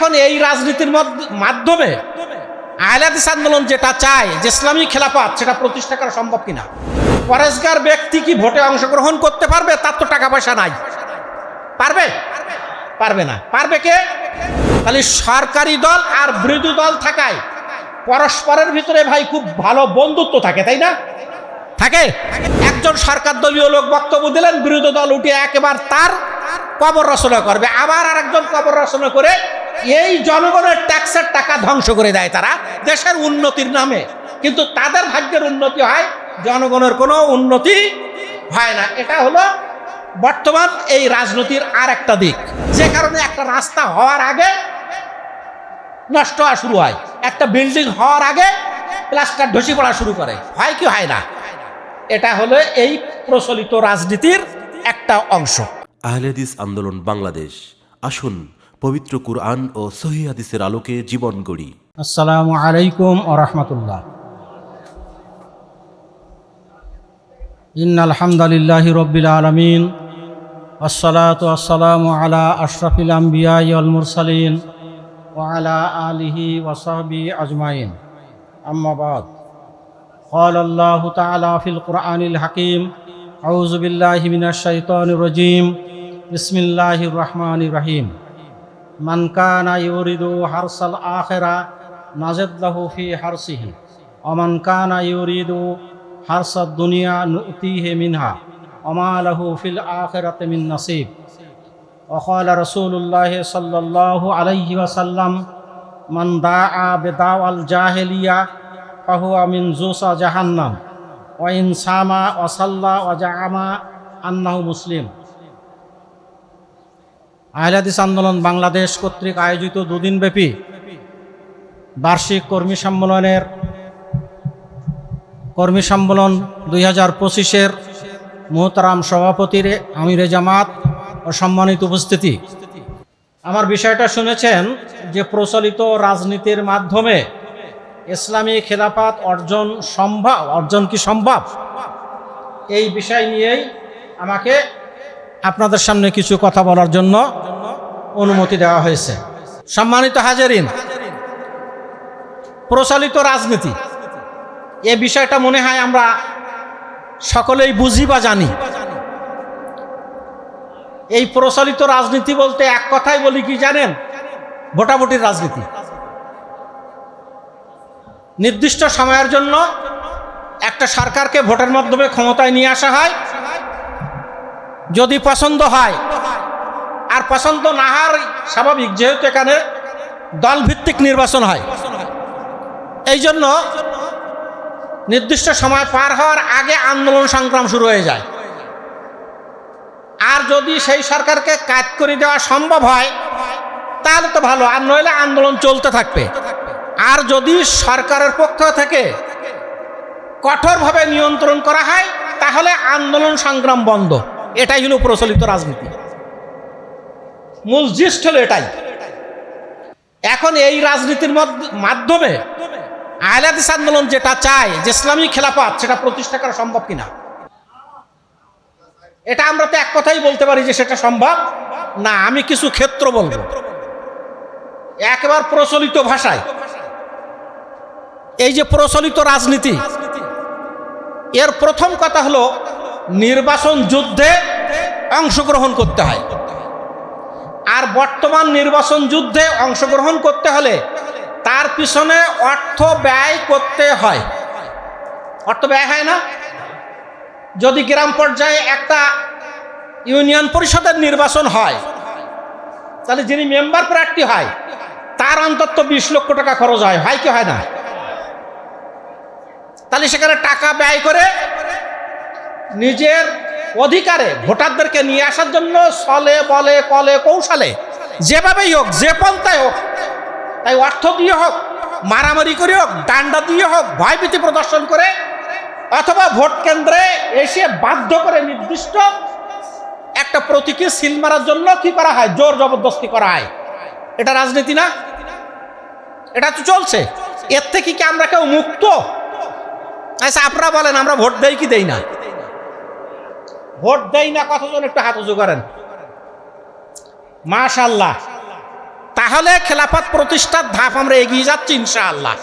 এখন এই রাজনীতির মাধ্যমে আহলাদিস আন্দোলন যেটা চায়, যে ইসলামী খেলাফত, সেটা প্রতিষ্ঠা করা সম্ভব কিনা? পরেশগার ব্যক্তি কি ভোটে অংশগ্রহণ করতে পারবে? তার তো টাকা পয়সা নাই। পারবে? পারবে না। পারবে কে? তাহলে সরকারি দল আর বিরোধী দল থাকায় পরস্পরের ভিতরে ভাই খুব ভালো বন্ধুত্ব থাকে, তাই না? থাকে? একজন সরকার দলীয় লোক বক্তব্য দিলেন, বিরোধী দল উঠে একেবার তার কবর রচনা করবে। আবার আরেকজন কবর রচনা করে এই জনগণের ট্যাক্সের টাকা ধ্বংস করে দেয় তারা দেশের উন্নতির নামে। কিন্তু তাদের ভাগ্যের উন্নতি হয়, জনগণের কোনো উন্নতি হয় না। এটা হলো বর্তমান এই রাজনীতির আর একটা দিক। যে কারণে একটা রাস্তা হওয়ার আগে নষ্ট হওয়া শুরু হয়। একটা বিল্ডিং হওয়ার আগে প্লাস্টার ধসি পড়া শুরু করে। হয় কি হয় না? এটা হলো এই প্রচলিত রাজনীতির একটা অংশ। আহলেদিস আন্দোলন বাংলাদেশ। আসুন পবিত্র কুরআন ও সহি হাদিসের আলোকে জীবন গড়ি আসসালামু আলাইকুম ও রহমতুল্লাহ ইন আলহামদুলিল্লাহ রব্বিল আলমিন আসসালাতু আসসালামু আলা আশরাফিল আম্বিয়া ওয়াল মুরসালিন ওয়া আলা আলিহি ওয়া সাহবি আজমাইন আম্মা বাদ قال الله تعالى في القرآن الحكيم أعوذ بالله من الشيطان الرجيم بسم الله الرحمن الرحيم من كان يريد حرث الآخرة نزد له في حرثه ومن كان يريد حرث الدنيا نؤتيه منها وما له في الآخرة من نصيب وقال رسول الله صلى الله عليه وسلم من دعا بدعوى الجاهلية فهو من زوس جهنم وإن سام وصلى وزعم أنه مسلم আহলাদিস আন্দোলন বাংলাদেশ কর্তৃক আয়োজিত দুদিনব্যাপী বার্ষিক কর্মী সম্মেলনের কর্মী সম্মেলন দুই হাজার পঁচিশের মোহতারাম সভাপতির আমিরে জামাত ও সম্মানিত উপস্থিতি। আমার বিষয়টা শুনেছেন যে প্রচলিত রাজনীতির মাধ্যমে ইসলামী খেলাফত অর্জন সম্ভব, অর্জন কি সম্ভব? এই বিষয় নিয়েই আমাকে আপনাদের সামনে কিছু কথা বলার জন্য অনুমতি দেওয়া হয়েছে। সম্মানিত হাজারিন, প্রচলিত রাজনীতি। এ বিষয়টা মনে হয় আমরা সকলেই বুঝি বা জানি। এই প্রচলিত রাজনীতি বলতে এক কথাই বলি কি জানেন? ভোটাভুটির রাজনীতি। নির্দিষ্ট সময়ের জন্য একটা সরকারকে ভোটের মাধ্যমে ক্ষমতায় নিয়ে আসা হয়। যদি পছন্দ হয়। আর পছন্দ না হওয়ার স্বাভাবিক, যেহেতু এখানে দলভিত্তিক নির্বাচন হয়। এই জন্য নির্দিষ্ট সময় পার হওয়ার আগে আন্দোলন সংগ্রাম শুরু হয়ে যায়। আর যদি সেই সরকারকে কাজ করে দেওয়া সম্ভব হয়, তাহলে তো ভালো, আর নইলে আন্দোলন চলতে থাকবে। আর যদি সরকারের পক্ষ থেকে কঠোরভাবে নিয়ন্ত্রণ করা হয়, তাহলে আন্দোলন সংগ্রাম বন্ধ। এটাই হলো প্রচলিত রাজনীতি। মূল জিষ্ট হলো এটাই। এখন এই রাজনীতির মাধ্যমে আহলাদিস আন্দোলন যেটা চায়, যে ইসলামী খেলাফত, সেটা প্রতিষ্ঠা করা সম্ভব কিনা? এটা আমরা তো এক কথাই বলতে পারি যে সেটা সম্ভব না, আমি কিছু ক্ষেত্র বলব। একবার প্রচলিত ভাষায় এই যে প্রচলিত রাজনীতি, এর প্রথম কথা হলো নির্বাচন যুদ্ধে অংশগ্রহণ করতে হয়। আর বর্তমান নির্বাচন যুদ্ধে অংশগ্রহণ করতে হলে তার পিছনে অর্থ ব্যয় করতে হয়। অর্থ ব্যয় হয় না? যদি গ্রাম পর্যায়ে একটা ইউনিয়ন পরিষদের নির্বাচন হয়, তাহলে যিনি মেম্বার প্রার্থী হয়, তার অন্তত বিশ লক্ষ টাকা খরচ হয়। হয় কি হয় না? তাহলে সেখানে টাকা ব্যয় করে নিজের অধিকারে ভোটারদেরকে নিয়ে আসার জন্য সলে, বলে, কলে, কৌশলে, যেভাবেই হোক, যে পন্থায় হোক, তাই অর্থ দিয়ে হোক, মারামারি করে হোক, ডান্ডা দিয়ে হোক, ভয়ভীতি প্রদর্শন করে, অথবা ভোট কেন্দ্রে এসে বাধ্য করে নির্দিষ্ট একটা প্রতীকে সিল মারার জন্য কি করা হয়? জোর জবরদস্তি করা হয়। এটা রাজনীতি না? এটা তো চলছে। এর থেকে কি আমরা কেউ মুক্ত? আচ্ছা আপনারা বলেন, আমরা ভোট দেই কি দেই না? ভোট দেই না কতজন? একটু হাত উঁচু করেন। মাশাল্লাহ তাহলে খেলাফত প্রতিষ্ঠার ধাপ আমরা এগিয়ে যাচ্ছি, ইনশাআল্লাহ।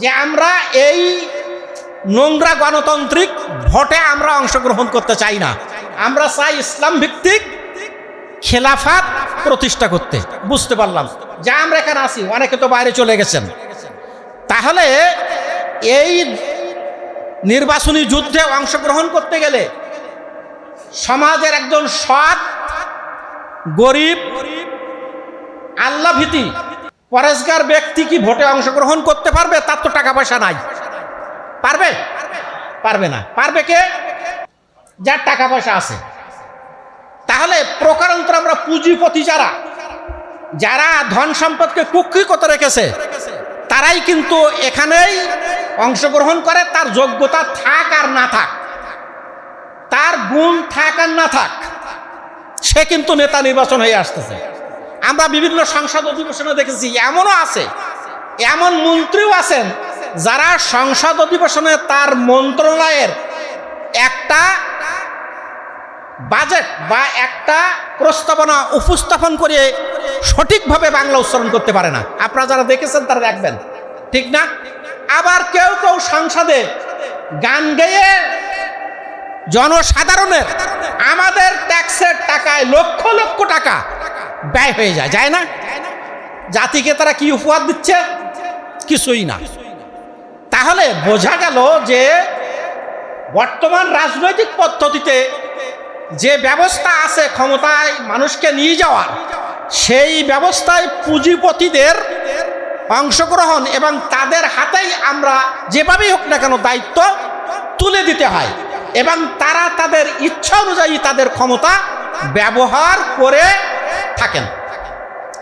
যে আমরা এই নোংরা গণতান্ত্রিক ভোটে আমরা অংশগ্রহণ করতে চাই না। আমরা চাই ইসলাম ভিত্তিক খেলাফাত প্রতিষ্ঠা করতে। বুঝতে পারলাম? যা আমরা এখানে আছি, অনেকে তো বাইরে চলে গেছেন। তাহলে এই নির্বাচনী যুদ্ধে অংশগ্রহণ করতে গেলে সমাজের একজন সৎ, গরিব আল্লাহ ভীতি পরেশগার ব্যক্তি কি ভোটে অংশগ্রহণ করতে পারবে? তার তো টাকা পয়সা নাই। পারবে? পারবে না। পারবে কে? যার টাকা পয়সা আছে। তাহলে প্রকারান্তর আমরা পুঁজিপতি যারা যারা ধন সম্পদকে কুক্ষিগত রেখেছে, তারাই কিন্তু এখানেই অংশগ্রহণ করে, তার যোগ্যতা থাক আর না থাক। তার গুণ থাক আর না থাক, সে কিন্তু নেতা নির্বাচন হয়ে আসতেছে। আমরা বিভিন্ন সংসদ অধিবেশনে দেখেছি, এমনও আছে, এমন মন্ত্রীও আছেন যারা সংসদ অধিবেশনে তার মন্ত্রণালয়ের একটা বাজেট বা একটা প্রস্তাবনা উপস্থাপন করে সঠিকভাবে বাংলা উচ্চারণ করতে পারে না। আপনারা যারা দেখেছেন তারা দেখবেন, ঠিক না? আবার কেউ কেউ সংসদে গান গেয়ে জনসাধারণের আমাদের ট্যাক্সের টাকায় লক্ষ লক্ষ টাকা ব্যয় হয়ে যায় যায় না? জাতিকে তারা কি উপহার দিচ্ছে? কিছুই না। তাহলে বোঝা গেল যে বর্তমান রাজনৈতিক পদ্ধতিতে যে ব্যবস্থা আছে ক্ষমতায় মানুষকে নিয়ে যাওয়ার, সেই ব্যবস্থায় পুঁজিপতিদের অংশগ্রহণ এবং তাদের হাতেই আমরা যেভাবেই হোক না কেন দায়িত্ব তুলে দিতে হয়। এবং তারা তাদের ইচ্ছা অনুযায়ী তাদের ক্ষমতা ব্যবহার করে থাকেন।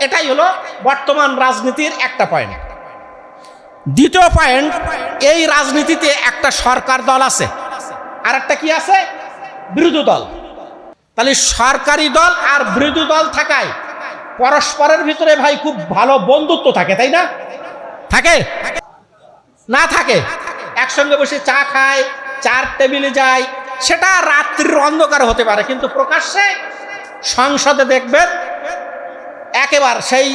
এটাই হলো বর্তমান রাজনীতির একটা পয়েন্ট দ্বিতীয় পয়েন্ট এই রাজনীতিতে একটা সরকার দল আছে। আর একটা কি আছে? বিরোধী দল। তাহলে সরকারি দল আর বিরোধী দল থাকায় পরস্পরের ভিতরে ভাই খুব ভালো বন্ধুত্ব থাকে, তাই না? থাকে? না থাকে? একসঙ্গে বসে চা খায় চার টেবিলে যায়, সেটা রাত্রির অন্ধকার হতে পারে, কিন্তু প্রকাশ্যে সংসদে দেখবেন একেবার সেই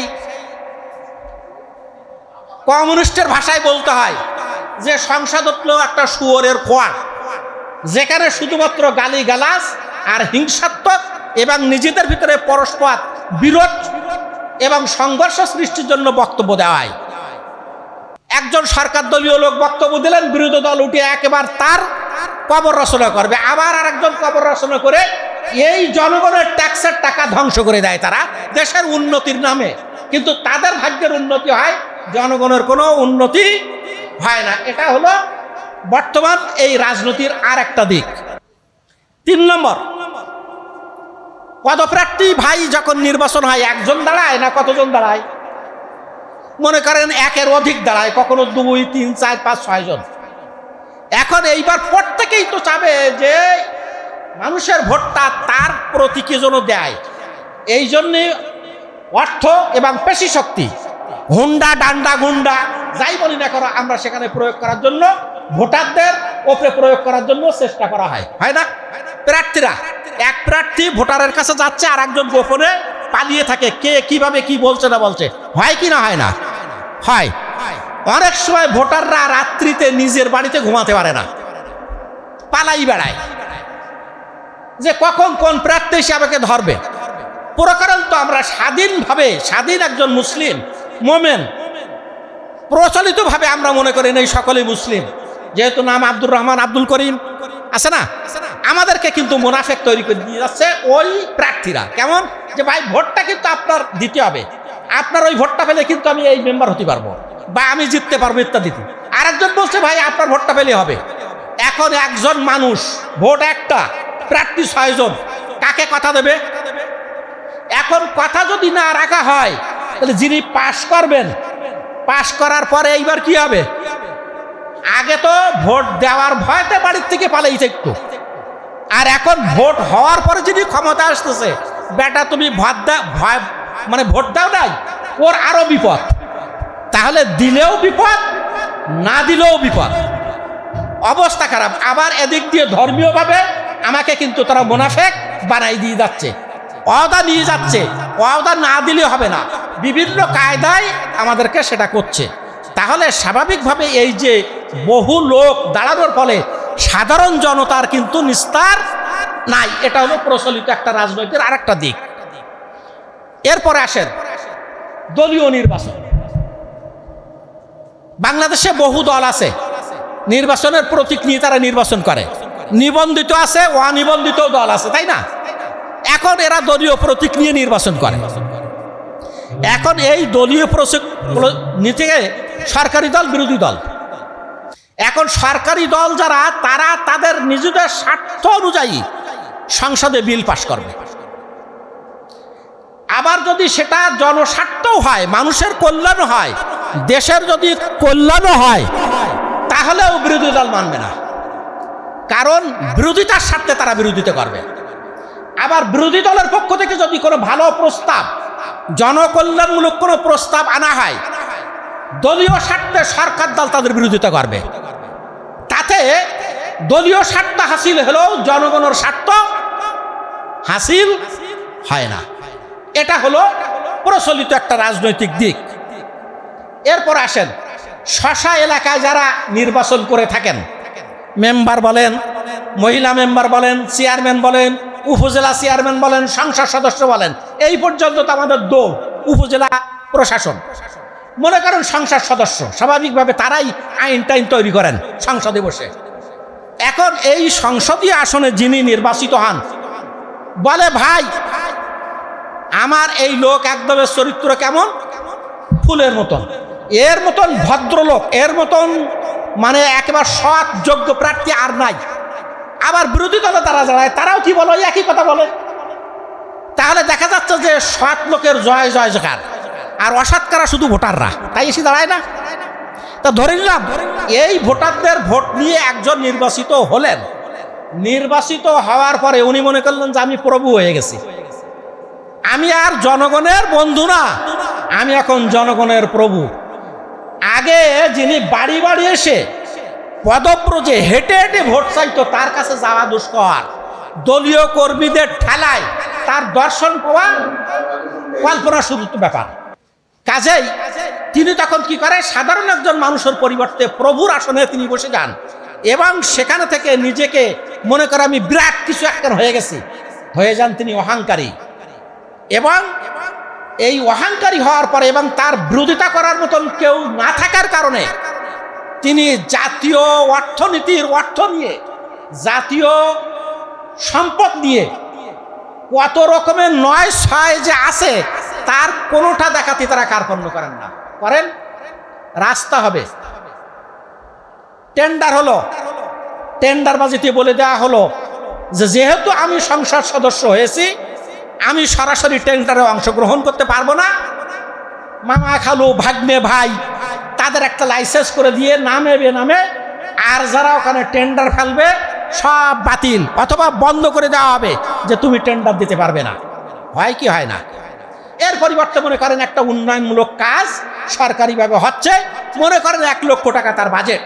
কমিউনিস্টের ভাষায় বলতে হয় যে সংসদ হলো একটা শুয়োরের খোয়া যেখানে শুধুমাত্র গালি গালাস আর হিংসাত্মক এবং নিজেদের ভিতরে পরস্পর বিরোধ এবং সংঘর্ষ সৃষ্টির জন্য বক্তব্য দেওয়া হয়। একজন সরকার দলীয় লোক বক্তব্য দিলেন, বিরোধী দল উঠে একেবারে তার কবর রচনা করবে। আবার আরেকজন কবর রচনা করে এই জনগণের ট্যাক্সের টাকা ধ্বংস করে দেয় তারা দেশের উন্নতির নামে। কিন্তু তাদের ভাগ্যের উন্নতি হয়, জনগণের কোনো উন্নতি হয় না। এটা হলো বর্তমান এই রাজনীতির আর একটা দিক। তিন নম্বর, পদপ্রার্থী ভাই যখন নির্বাচন হয়, একজন দাঁড়ায় না কতজন দাঁড়ায়? মনে করেন একের অধিক দাঁড়ায়, কখনো দুই, তিন, চার, পাঁচ ছয়জন এখন এইবার প্রত্যেকেই তো চাবে যে মানুষের ভোটটা তার প্রতীকে যেন দেয়। এই জন্যে অর্থ এবং পেশি শক্তি, হুন্ডা, ডান্ডা, গুন্ডা, যাই বলি না করো আমরা সেখানে প্রয়োগ করার জন্য, ভোটারদের ওপরে প্রয়োগ করার জন্য চেষ্টা করা হয়। হয় না? প্রার্থীরা, এক প্রার্থী ভোটারের কাছে যাচ্ছে আর একজন গোপনে পালিয়ে থাকে, কে কীভাবে কি বলছে না বলছে। হয় কি না হয় না? হয়। অনেক সময় ভোটাররা রাত্রিতে নিজের বাড়িতে ঘুমাতে পারে না। পালাই বেড়ায়। যে কখন কোন প্রার্থী এসে আমাকে ধরবে? প্রকারণ তো আমরা স্বাধীনভাবে স্বাধীন একজন মুসলিম মোমেন। প্রচলিতভাবে আমরা মনে করি এই সকলেই মুসলিম। যেহেতু নাম আব্দুর রহমান আব্দুল করিম। আছে না? আমাদেরকে কিন্তু মুনাফেক তৈরি করে দিয়ে যাচ্ছে ওই প্রার্থীরা। কেমন? যে ভাই ভোটটা কিন্তু আপনার দিতে হবে। আপনার ওই ভোটটা পেলে কিন্তু আমি এই মেম্বার হতে পারব। বা আমি জিততে পারব ইত্যাদিতে। আরেকজন বলছে, ভাই, আপনার ভোটটা পেলে হবে। এখন একজন মানুষ, ভোট একটা, প্রার্থী ছয়জন, কাকে কথা দেবে? এখন কথা যদি না রাখা হয়, তাহলে যিনি পাশ করবেন, পাশ করার পরে এইবার কি হবে? আগে তো ভোট দেওয়ার ভয়তে বাড়ির থেকে পালাই একটু। আর এখন ভোট হওয়ার পরে যিনি ক্ষমতা আসতেছে, বেটা তুমি ভয় মানে ভোট দাও নাই, ওর আরও বিপদ। তাহলে দিলেও বিপদ, না দিলেও বিপদ। অবস্থা খারাপ। আবার এদিক দিয়ে ধর্মীয়ভাবে আমাকে কিন্তু তারা মোনাফেক বানাই দিয়ে যাচ্ছে অদা নিয়ে যাচ্ছে অদা না দিলে হবে না। বিভিন্ন কায়দায় আমাদেরকে সেটা করছে। তাহলে স্বাভাবিকভাবে এই যে বহু লোক দাঁড়ানোর ফলে সাধারণ জনতার কিন্তু নিস্তার নাই। এটা হলো প্রচলিত একটা রাজনৈতিক আর একটা দিক। এরপরে আসেন দলীয় নির্বাচন। বাংলাদেশে বহু দল আছে, নির্বাচনের প্রতীক নিয়ে তারা নির্বাচন করে। নিবন্ধিত আছে, অনিবন্ধিত দল আছে, তাই না? এখন এরা দলীয় প্রতীক নিয়ে নির্বাচন করে। এখন এই দলীয় প্রতীক- প্র- নীতি সরকারি দল, বিরোধী দল। এখন সরকারি দল যারা, তারা তাদের নিজেদের স্বার্থ অনুযায়ী সংসদে বিল পাশ করবে। আবার যদি সেটা জনস্বার্থও হয়, মানুষের কল্যাণ হয়, দেশের যদি কল্যাণও হয়, তাহলেও বিরোধী দল মানবে না। কারণ বিরোধিতার স্বার্থে তারা বিরোধিতা করবে। আবার বিরোধী দলের পক্ষ থেকে যদি কোনো ভালো প্রস্তাব, জনকল্যাণমূলক কোনো প্রস্তাব আনা হয়, দলীয় স্বার্থে সরকার দল তাদের বিরোধিতা করবে। তাতে দলীয় স্বার্থ হাসিল হলেও জনগণের স্বার্থ হাসিল হয় না। এটা হলো প্রচলিত একটা রাজনৈতিক দিক। এরপর আসেন, শশা এলাকায় যারা নির্বাচন করে থাকেন, মেম্বার বলেন, মহিলা মেম্বার বলেন, চেয়ারম্যান বলেন, উপজেলা চেয়ারম্যান বলেন, সংসদ সদস্য বলেন, এই পর্যন্ত তো আমাদের দৌড় উপজেলা প্রশাসন। মনে করেন সংসদ সদস্য, স্বাভাবিকভাবে তারাই আইন টাইন তৈরি করেন সংসদে বসে। এখন এই সংসদীয় আসনে যিনি নির্বাচিত হন, বলে, ভাই আমার এই লোক একদমের চরিত্র কেমন? ফুলের মতন। এর মতন ভদ্রলোক, এর মতন মানে একেবারে সৎ, যোগ্য প্রার্থী আর নাই। আবার বিরোধী দলে তারা দাঁড়ায়, তারাও কি বলে? একই কথা বলে। তাহলে দেখা যাচ্ছে যে সৎ লোকের জয় জয় জকার আর অসৎ কারা? শুধু ভোটাররা। তাই এসে দাঁড়ায় না। তা ধরে নিলাম, এই ভোটারদের ভোট নিয়ে একজন নির্বাচিত হলেন। নির্বাচিত হওয়ার পরে উনি মনে করলেন যে আমি প্রভু হয়ে গেছি। আমি আর জনগণের বন্ধু না। আমি এখন জনগণের প্রভু। আগে যিনি বাড়ি বাড়ি এসে পদব্রজে হেঁটে হেঁটে ভোট চাইতো, তার কাছে যাওয়া দুষ্কর। দলীয় কর্মীদের ঠেলায় তার দর্শন পাওয়া কল্পনা শুরু ব্যাপার। কাজেই তিনি তখন কি করে, সাধারণ একজন মানুষের পরিবর্তে প্রভুর আসনে তিনি বসে যান এবং সেখানে থেকে নিজেকে মনে করে আমি বিরাট কিছু একটা হয়ে গেছি। হয়ে যান তিনি অহংকারী। এবং এই অহংকারী হওয়ার পরে এবং তার বিরোধিতা করার মতন কেউ না থাকার কারণে তিনি জাতীয় অর্থনীতির অর্থ নিয়ে, জাতীয় সম্পদ নিয়ে কত রকমের নয় ছয় যে আছে, তার কোনোটা দেখাতে তারা কার্পণ্য করেন না। করেন? রাস্তা হবে। টেন্ডার হলো। টেন্ডারবাজিতে বলে দেওয়া হলো যে, যেহেতু আমি সংসদ সদস্য হয়েছি আমি সরাসরি টেন্ডারে অংশগ্রহণ করতে পারব না। মামা খালু, ভাগ্নে ভাই, তাদের একটা লাইসেন্স করে দিয়ে নামে বে নামে আর যারা ওখানে টেন্ডার ফেলবে, সব বাতিল অথবা বন্ধ করে দেওয়া হবে যে তুমি টেন্ডার দিতে পারবে না। হয় কি হয় না? এর পরিবর্তে মনে করেন একটা উন্নয়নমূলক কাজ সরকারিভাবে হচ্ছে। মনে করেন এক লক্ষ টাকা তার বাজেট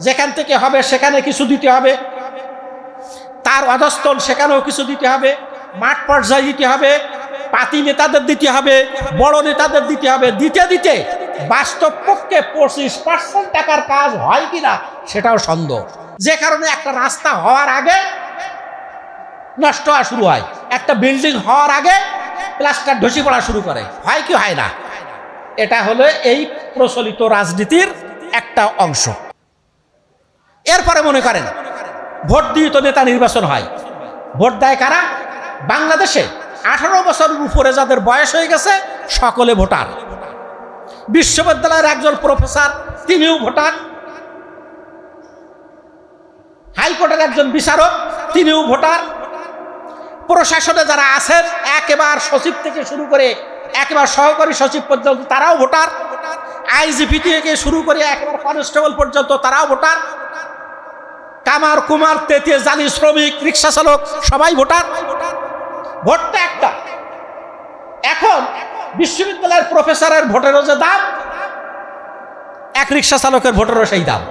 যেখান থেকে হবে সেখানে কিছু দিতে হবে। তার অধস্থল সেখানেও কিছু দিতে হবে। মাঠ পর্যায়ে দিতে হবে, পাতি নেতাদের দিতে হবে, বড় নেতাদের দিতে হবে, দিতে দিতে বাস্তব পক্ষে পঁচিশ পার্সেন্ট টাকার কাজ হয় কিনা সেটাও সন্দেহ। যে কারণে একটা রাস্তা হওয়ার আগে নষ্ট হওয়া শুরু হয়। একটা বিল্ডিং হওয়ার আগে প্লাস্টার ধসি পড়া শুরু করে। হয় কি হয় না? এটা হলো এই প্রচলিত রাজনীতির একটা অংশ। এরপরে মনে করেন, ভোট দিয়ে তো নেতা নির্বাচন হয়। ভোট দেয় কারা? বাংলাদেশে আঠারো বছরের উপরে যাদের বয়স হয়ে গেছে, সকলে ভোটার। বিশ্ববিদ্যালয়ের একজন প্রফেসর, তিনিও ভোটার। হাইকোর্টের একজন বিচারক, তিনিও ভোটার। প্রশাসনে যারা আছেন, একেবার সচিব থেকে শুরু করে, একেবারে সহকারী সচিব পর্যন্ত তারাও ভোটার। আইজিপি থেকে শুরু করে, একেবারে কনস্টেবল পর্যন্ত তারাও ভোটার। কামার কুমার তেতে জালি শ্রমিক, রিক্সা চালক, সবাই ভোটার ভোটার। ভোটটা একটা। এখন বিশ্ববিদ্যালয়ের প্রফেসরের ভোটেরও যে দাম, এক রিক্সা চালকের ভোটেরও সেই দাম।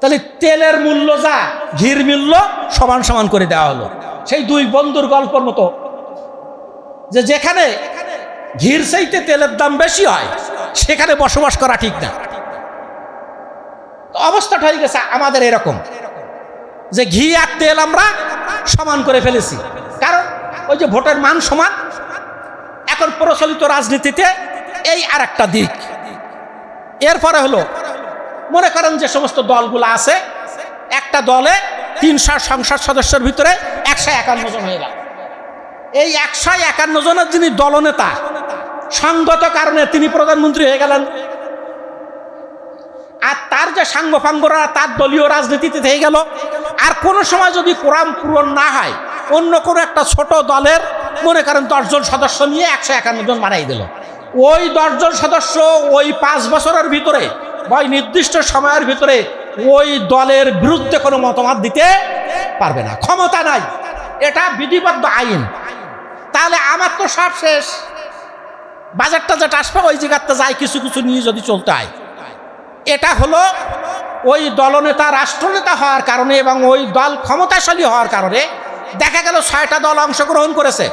তাহলে তেলের মূল্য যা, ঘির মূল্য সমান সমান করে দেওয়া হলো। সেই দুই বন্ধুর গল্পর মতো যে যেখানে ঘির সেইতে তেলের দাম বেশি হয়, সেখানে বসবাস করা ঠিক না। অবস্থাটা হয়ে গেছে আমাদের এরকম। যে ঘি আর তেল আমরা সমান করে ফেলেছি। কারণ ওই যে ভোটের মান সমান, এখন প্রচলিত রাজনীতিতে এই আর একটা দিক। এরপরে হলো, মনে করেন যে সমস্ত দলগুলো আছে, একটা দলে তিনশো সংসদ সদস্যের ভিতরে একশো একান্ন জন হয়ে গেল। এই একশো একান্ন জনের যিনি দলনেতা, সঙ্গত কারণে তিনি প্রধানমন্ত্রী হয়ে গেলেন। আর তার যে সাঙ্গ ফাঙ্গরা তার দলীয় রাজনীতিতে থেকে গেল। আর কোনো সময় যদি কোরাম পূরণ না হয়, অন্য কোনো একটা ছোট দলের, মনে করেন দশজন সদস্য নিয়ে একশো একান্ন জন বানাই দিল। ওই দশজন সদস্য ওই পাঁচ বছরের ভিতরে বা নির্দিষ্ট সময়ের ভিতরে ওই দলের বিরুদ্ধে কোনো মতামত দিতে পারবে না। ক্ষমতা নাই। এটা বিধিবদ্ধ আইন। তাহলে আমার তো সব শেষ। বাজারটা যেটা আসবে, ওই জায়গাতে যায় কিছু কিছু নিয়ে যদি চলতে হয়। এটা হলো ওই দলনেতা, রাষ্ট্রনেতা হওয়ার কারণে এবং ওই দল ক্ষমতাশালী হওয়ার কারণে দেখা গেল ছয়টা দল অংশগ্রহণ করেছে।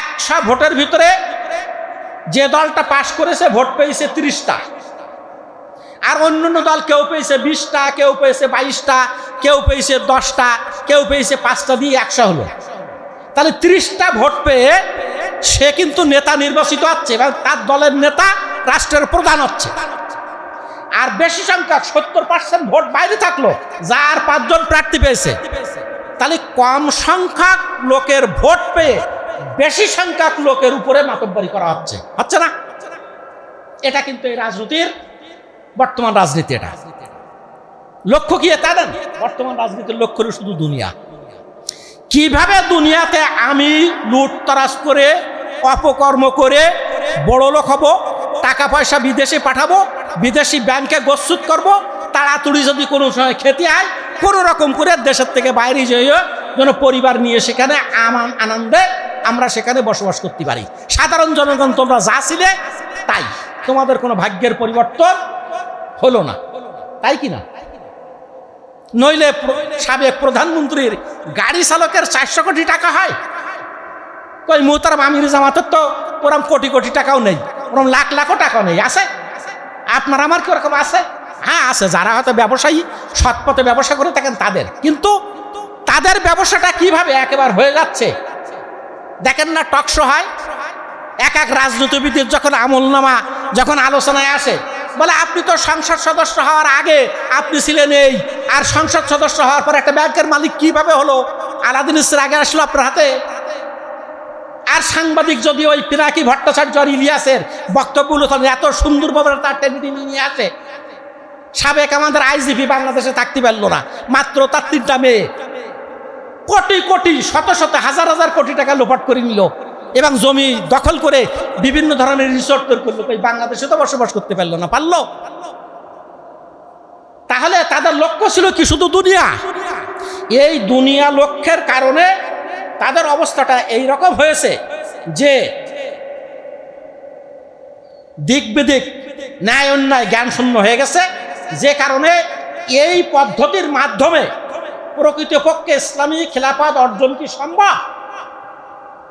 একশো ভোটের ভিতরে যে দলটা পাশ করেছে ভোট পেয়েছে তিরিশটা। আর অন্য অন্য দল কেউ পেয়েছে বিশটা, কেউ পেয়েছে বাইশটা, কেউ পেয়েছে দশটা, কেউ পেয়েছে পাঁচটা, দিয়ে একশো হলো। তাহলে তিরিশটা ভোট পেয়ে সে কিন্তু নেতা নির্বাচিত হচ্ছে এবং তার দলের নেতা রাষ্ট্রের প্রধান হচ্ছে। আর বেশি সংখ্যা সত্তর পার্সেন্ট ভোট বাইরে থাকল, যার পাঁচজন প্রার্থী পেয়েছে। তাহলে কম সংখ্যক লোকের ভোট পেয়ে বেশি সংখ্যক লোকের উপরে মাতব্বরি করা হচ্ছে। হচ্ছে না? এটা কিন্তু এই রাজনীতির বর্তমান রাজনীতি এটা। লক্ষ্য কি তা দেন? বর্তমান রাজনীতির লক্ষ্য হলো শুধু দুনিয়া। কীভাবে দুনিয়াতে আমি লুটতরাজ করে, অপকর্ম করে বড় লোক হব, টাকা পয়সা বিদেশে পাঠাবো বিদেশি ব্যাংকে গোসুত করব, তাড়াতাড়ি যদি কোনো সময় খেতে হয় কোনো রকম করে দেশের থেকে বাইরে যেয়ে যেন পরিবার নিয়ে সেখানে আমান আনন্দে আমরা সেখানে বসবাস করতে পারি। সাধারণ জনগণ তোমরা যা ছিলে, তাই। তোমাদের কোনো ভাগ্যের পরিবর্তন হলো না। তাই কি না? নইলে সাবেক প্রধানমন্ত্রীর গাড়ি চালকের চারশো কোটি টাকা হয়। কই, মোহতারাম আমির জামাতের তো ওরম কোটি কোটি টাকাও নেই, ওরম লাখ লাখও টাকাও নেই, আছে? আপনার আমার কি ওরকম আছে? হ্যাঁ আছে। যারা হয়তো ব্যবসায়ী, সৎ পথে ব্যবসা করে থাকেন তাদের। কিন্তু তাদের ব্যবসাটা কীভাবে একেবারে হয়ে যাচ্ছে? দেখেন না টকশো হয়। এক এক রাজনীতিবিদের যখন আমলনামা, যখন আলোচনায় আসে, বলে, আপনি তো সংসদ সদস্য হওয়ার আগে আপনি ছিলেন এই, আর সংসদ সদস্য হওয়ার পর একটা ব্যাংকের মালিক কীভাবে হলো? আলাদিন ইসের আগে আসলো আপনার হাতে। আর সাংবাদিক যদি ওই পিনাকি ভট্টাচার্য আর ইলিয়াসের বক্তব্যগুলো এত সুন্দরভাবে তার টেনে নিয়ে আসে। সাবেক আমাদের আইজিপি বাংলাদেশে থাকতে পারল না। মাত্র তার তিনটা মেয়ে। কোটি কোটি, শত শত, হাজার হাজার কোটি টাকা লোপাট করে নিল এবং জমি দখল করে বিভিন্ন ধরনের রিসোর্ট তৈরি করল। কই বাংলাদেশে তো বসবাস করতে পারল না। পারল? তাহলে তাদের লক্ষ্য ছিল কি? শুধু দুনিয়া? এই দুনিয়া লক্ষ্যের কারণে তাদের অবস্থাটা এই রকম হয়েছে যে দিক বিদিক ন্যায় অন্যায় জ্ঞান শূন্য হয়ে গেছে। যে কারণে এই পদ্ধতির মাধ্যমে প্রকৃতপক্ষে ইসলামী খেলাফত অর্জন কি সম্ভব?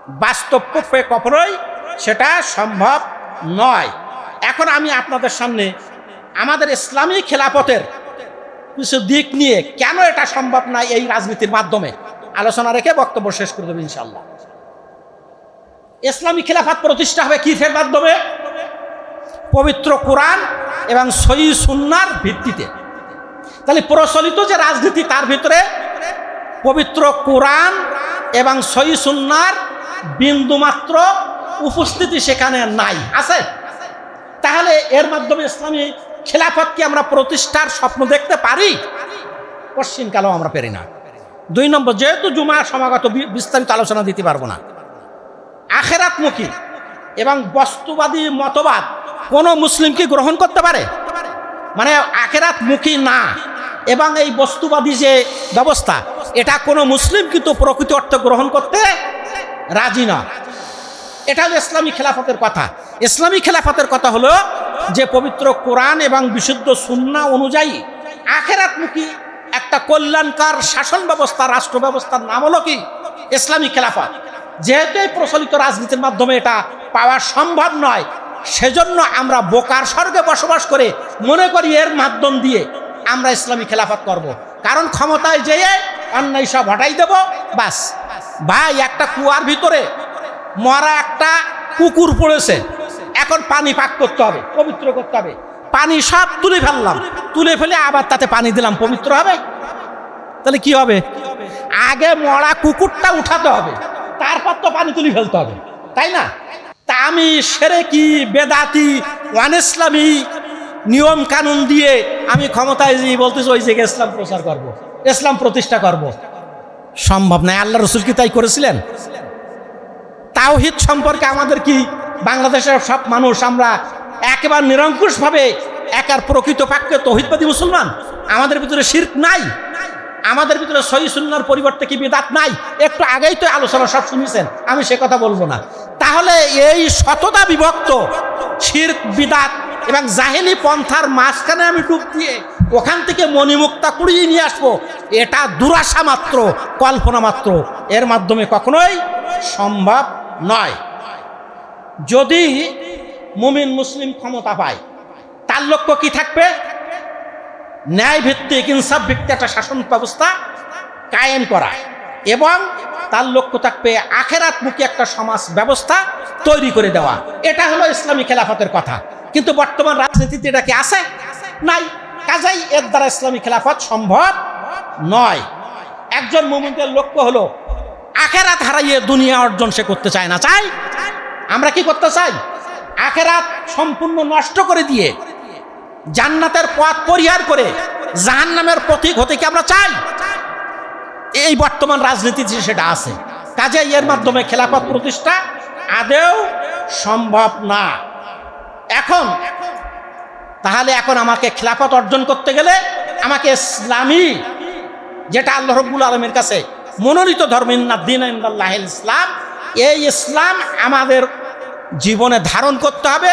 বাস্তব পক্ষে কখনোই সেটা সম্ভব নয়। এখন আমি আপনাদের সামনে আমাদের ইসলামী খেলাফতের কিছু দিক নিয়ে কেন এটা সম্ভব নয় এই রাজনীতির মাধ্যমে? আলোচনা রেখে বক্তব্য শেষ করে দেবো ইনশাল্লাহ ইসলামী খেলাফত প্রতিষ্ঠা হবে কিসের মাধ্যমে? পবিত্র কোরআন এবং সই সুন্নার ভিত্তিতে। তাহলে প্রচলিত যে রাজনীতি তার ভিতরে পবিত্র কোরআন এবং সই সুন্নার বিন্দুমাত্র উপস্থিতি সেখানে নাই। আছে? তাহলে এর মাধ্যমে ইসলামী খেলাফতকে আমরা প্রতিষ্ঠার স্বপ্ন দেখতে পারি? পশ্চিমকালেও আমরা পারি না। দুই নম্বর, যেহেতু জুমা সমাগত বিস্তারিত আলোচনা দিতে পারব না। আখেরাতমুখী এবং বস্তুবাদী মতবাদ কোনো মুসলিম কি গ্রহণ করতে পারে? মানে আখেরাত মুখী না এবং এই বস্তুবাদী যে ব্যবস্থা, এটা কোনো মুসলিম কিন্তু প্রকৃত অর্থে গ্রহণ করতে রাজি না। এটা হলো ইসলামী খেলাফতের কথা। ইসলামী খেলাফতের কথা হলো যে পবিত্র কোরআন এবং বিশুদ্ধ সুন্না অনুযায়ী আখেরাতমুখী একটা কল্যাণকার শাসন ব্যবস্থা, রাষ্ট্র ব্যবস্থার নাম হলো কি? ইসলামী খেলাফত। যেহেতু এই প্রচলিত রাজনীতির মাধ্যমে এটা পাওয়া সম্ভব নয়, সেজন্য আমরা বোকার স্বর্গে বসবাস করে মনে করি এর মাধ্যম দিয়ে আমরা ইসলামী খেলাফত করব। কারণ ক্ষমতায় যেয়ে অন্যায় সব হটাই দেব, বাস। ভাই, একটা কুয়ার ভিতরে মরা একটা কুকুর পড়েছে। এখন পানি পাক করতে হবে, পবিত্র করতে হবে। পানি সব তুলে ফেললাম। তুলে ফেলে, আবার তাতে পানি দিলাম, পবিত্র হবে তাহলে কি হবে আগে মরা কুকুরটা উঠাতে হবে, তারপর তো পানি তুলে ফেলতে হবে, তাই না তা আমি সেরে কি বেদাতি ওয়ান ইসলামী নিয়ম কানুন দিয়ে আমি ক্ষমতায় যে বলতেছি, ওই জায়গায় ইসলাম প্রচার করব। ইসলাম প্রতিষ্ঠা করব। সম্ভব নয়, আল্লাহ রসুল কি তাই করেছিলেন তাওহিদ সম্পর্কে আমাদের কি বাংলাদেশের সব মানুষ আমরা একেবারে নিরঙ্কুশভাবে একার প্রকৃত পাক্যে তহিদবাদী মুসলমান। আমাদের ভিতরে শির্ক নাই। আমাদের ভিতরে সহি সুন্নার পরিবর্তে কি বিদাত নাই? একটু আগেই তো আলোচনা সব শুনেছেন। আমি সে কথা বলব না। তাহলে এই শততা বিভক্ত, শির্ক, বিদাত এবং জাহেলি পন্থার মাঝখানে আমি ডুব দিয়ে ওখান থেকে মণিমুক্তা কুড়িয়ে নিয়ে আসব, এটা দুরাশা মাত্র, কল্পনা মাত্র। এর মাধ্যমে কখনোই সম্ভব নয়। যদি মুমিন মুসলিম ক্ষমতা পায় তার লক্ষ্য কি থাকবে? ন্যায় ভিত্তিক ইনসাফ ভিত্তিক একটা শাসন ব্যবস্থা কায়েম করা। এবং তার লক্ষ্য থাকবে আখেরাতমুখী একটা সমাজ ব্যবস্থা তৈরি করে দেওয়া। এটা হলো ইসলামী খেলাফতের কথা। কিন্তু বর্তমান রাজনীতিতে এটা কি আছে? নাই। কাজেই এর দ্বারা ইসলামী খেলাফত সম্ভব নয়। একজন মুমিনদের লক্ষ্য হলো আখেরাত হারাইয়ে দুনিয়া অর্জন সে করতে চায় না। চাই? আমরা কি করতে চাই? আখেরাত সম্পূর্ণ নষ্ট করে দিয়ে জান্নাতের পথ পরিহার করে জাহান্নামের প্রতীক হতে কি আমরা চাই? এই বর্তমান রাজনীতিতে সেটা আছে কাজে এর মাধ্যমে খেলাফত প্রতিষ্ঠা আদেও সম্ভব না। এখন, তাহলে এখন আমাকে খেলাফত অর্জন করতে গেলে আমাকে ইসলামী, যেটা আল্লাহ রব্বুল আলমের কাছে মনোনীত ধর্মের না দিন ইসলাম, এই ইসলাম আমাদের জীবনে ধারণ করতে হবে।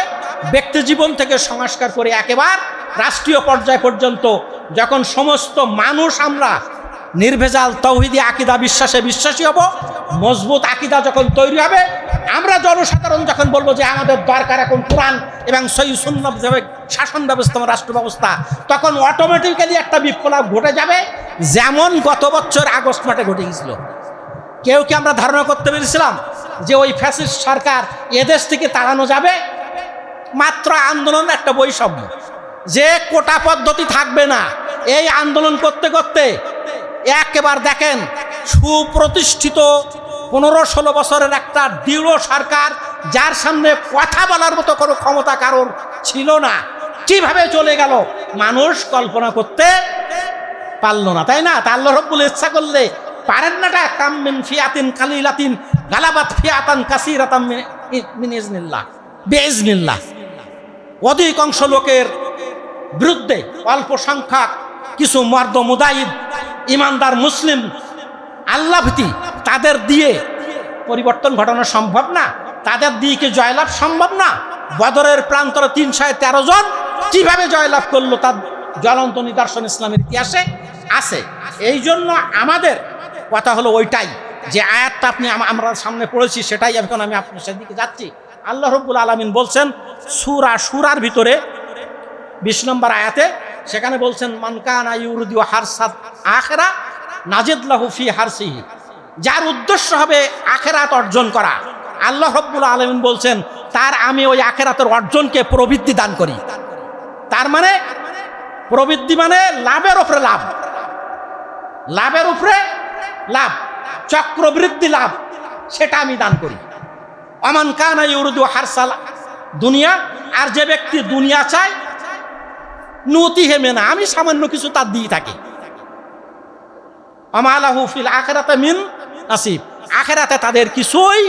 ব্যক্তি জীবন থেকে সংস্কার করে একেবার রাষ্ট্রীয় পর্যায় পর্যন্ত যখন সমস্ত মানুষ আমরা নির্ভেজাল তৌহিদি আকিদা বিশ্বাসে বিশ্বাসী হব, মজবুত আকিদা যখন তৈরি হবে, আমরা জনসাধারণ যখন বলব যে আমাদের দরকার এখন কোরআন এবং সই সুন্নত শাসন ব্যবস্থা রাষ্ট্র ব্যবস্থা, তখন অটোমেটিক্যালি একটা বিপ্লব ঘটে যাবে, যেমন গত বছর আগস্ট মাসে ঘটে গেছিল কেউ কি আমরা ধারণা করতে পেরেছিলাম যে ওই ফ্যাসিস্ট সরকার এদেশ থেকে তাড়ানো যাবে? মাত্র আন্দোলন একটা বৈষম্য। যে কোটা পদ্ধতি থাকবে না, এই আন্দোলন করতে করতে একেবার দেখেন সুপ্রতিষ্ঠিত পনেরো ষোলো বছরের একটা দৃঢ় সরকার, যার সামনে কথা বলার মতো কোনো ক্ষমতা কারণ ছিল না। কীভাবে চলে গেল? মানুষ কল্পনা করতে পারল না, তাই না? তা আল্লাহ রব্বুল ইচ্ছা করলে পারেন নাটা কামিন ফিয়াতিন কালিলাতিন গালাবাত ফিয়াতান কাসিরাতাম মিন ইজনিল্লাহ। অধিকাংশ লোকের বিরুদ্ধে অল্প সংখ্যক কিছু মর্দ মুদাইদ ইমানদার মুসলিম, আল্লাভীতি তাদের দিয়ে পরিবর্তন ঘটানো সম্ভব না। তাদের দিয়ে কি জয়লাভ সম্ভব না? বদরের প্রান্তরে তিনশো তেরো জন কীভাবে জয়লাভ করল তার জ্বলন্ত নিদর্শন ইসলামের ইতিহাসে? আছে। এই জন্য আমাদের কথা হলো ওইটাই যে আয়াতটা আপনি আম- আমরা সামনে পড়েছি, সেটাই এখন আমি আপনার সেদিকে যাচ্ছি। আল্লাহ রব্বুল আলমিন বলছেন, সুরা সুরার ভিতরে, বিশ নম্বর আয়াতে সেখানে বলছেন মানকানা হারসাদ আখেরা নাজিদুল্লাহ ফি হারসিহি। যার উদ্দেশ্য হবে আখেরাত অর্জন করা। আল্লাহ রব্বুল আলমিন বলছেন, তার আমি ওই আখেরাতের অর্জনকে প্রবৃত্তি দান করি। তার মানে প্রবৃত্তি মানে লাভের উপরে লাভ। লাভের উপরে লাভ, চক্রবৃদ্ধি লাভ, সেটা আমি দান করি। অমান কানা ইউরুদু হারসাল দুনিয়া, আর যে ব্যক্তি দুনিয়া চায়, নতি হেমে না। আমি সামান্য কিছু তার দিয়ে থাকি। আমালাহু আখেরাতে মিন নাসিব। আখেরাতে তাদের কিছুই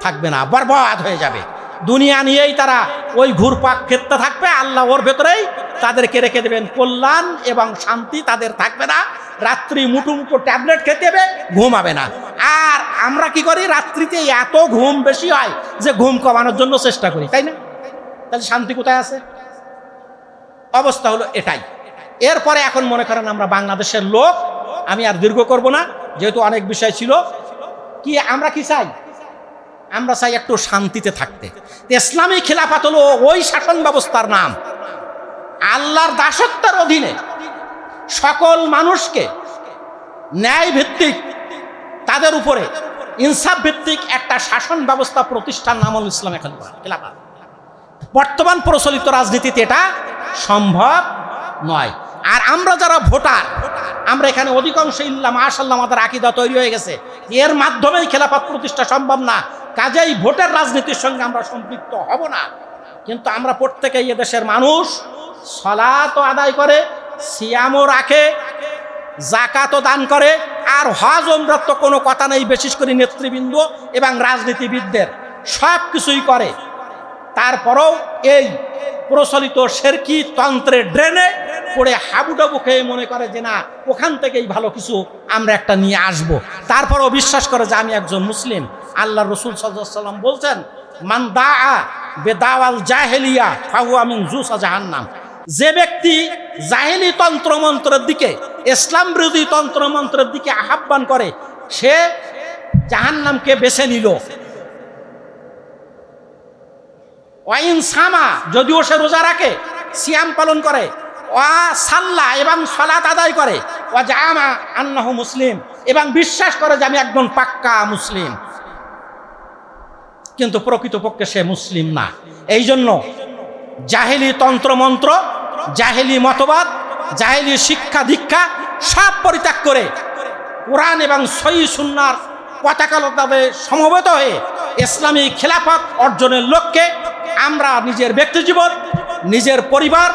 থাকবে না, বরবাদ হয়ে যাবে। দুনিয়া নিয়েই তারা ওই ঘুরপাক ক্ষেত্রে থাকবে, আল্লাহ ওর ভেতরেই তাদেরকে রেখে দেবেন। কল্যাণ এবং শান্তি তাদের থাকবে না। রাত্রি মুটু মুটু ট্যাবলেট খেতে হবে ঘুমাবে না। আর আমরা কি করি? রাত্রিতে এত ঘুম বেশি হয় যে ঘুম কমানোর জন্য চেষ্টা করি, তাই না? তাহলে শান্তি কোথায় আছে? অবস্থা হলো এটাই। এরপরে এখন মনে করেন আমরা বাংলাদেশের লোক, আমি আর দীর্ঘ করব না, যেহেতু অনেক বিষয় ছিল। কি, আমরা কি চাই? আমরা চাই একটু শান্তিতে থাকতে। ইসলামী খেলাফত হলো ওই শাসন ব্যবস্থার নাম। আল্লাহর দাসত্বের অধীনে সকল মানুষকে ন্যায় ভিত্তিক তাদের উপরে ইনসাফ ভিত্তিক একটা শাসন ব্যবস্থা প্রতিষ্ঠার নাম হল ইসলামী খেলাফত। বর্তমান প্রচলিত রাজনীতিতে এটা সম্ভব নয়। আর আমরা যারা ভোটার, আমরা এখানে অধিকাংশ ইল্লাম মাশাল্লাহ আমাদের আকিদা তৈরি হয়ে গেছে। এর মাধ্যমেই খেলাফত প্রতিষ্ঠা সম্ভব না। কাজেই ভোটের রাজনীতির সঙ্গে আমরা সম্পৃক্ত হব না। কিন্তু আমরা প্রত্যেকেই এদেশের মানুষ। সলাতো আদায় করে, সিয়ামও রাখে জাকাতও দান করে, আর হজ ওমরার তো কোনো কথা নেই, বিশেষ করে নেতৃবৃন্দ এবং রাজনীতিবিদদের। সব কিছুই করে। তারপরেও এই প্রচলিত শেরকি তন্ত্রের ড্রেনে পড়ে হাবুডাবু খেয়ে মনে করে যে না, ওখান থেকেই ভালো কিছু আমরা একটা নিয়ে আসব। তারপরেও বিশ্বাস করে যে আমি একজন মুসলিম। আল্লাহ রসুল সাল্লাম বলছেন, মান বেদাওয়াল জাহেলিয়া ফাহু আমিন জুসা জাহান্নাম। যে ব্যক্তি জাহেলি তন্ত্রমন্ত্রের দিকে, ইসলাম বিরোধী তন্ত্রমন্ত্রের দিকে আহ্বান করে, সে জাহান্নামকে বেছে নিল। ওয়াইন সামা, যদিও সে রোজা রাখে, সিয়াম পালন করে, ওয়া সাল্লা, এবং সলাত আদায় করে, ওয়া জামা আন্নাহ মুসলিম, এবং বিশ্বাস করে যে আমি একজন পাক্কা মুসলিম। কিন্তু প্রকৃতপক্ষে সে মুসলিম না। এই জন্য জাহেলি তন্ত্রমন্ত্র, জাহেলি মতবাদ, জাহেলি শিক্ষা দীক্ষা সব পরিত্যাগ করে কোরআন এবং সই সুন্নার পতাকালতাবে সমবেত হয়ে ইসলামী খেলাফত অর্জনের লক্ষ্যে আমরা নিজের ব্যক্তিজীবন, নিজের পরিবার,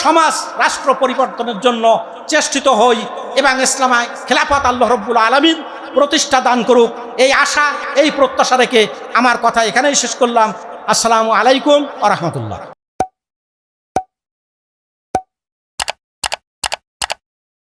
সমাজ, রাষ্ট্র পরিবর্তনের জন্য চেষ্টিত হই এবং ইসলামায় খেলাফত আল্লাহ রব্বুল আলমিন প্রতিষ্ঠা দান করুক। এই আশা, এই প্রত্যাশা রেখে আমার কথা এখানেই শেষ করলাম। আসসালামু আলাইকুম আ রহমতুল্লাহ।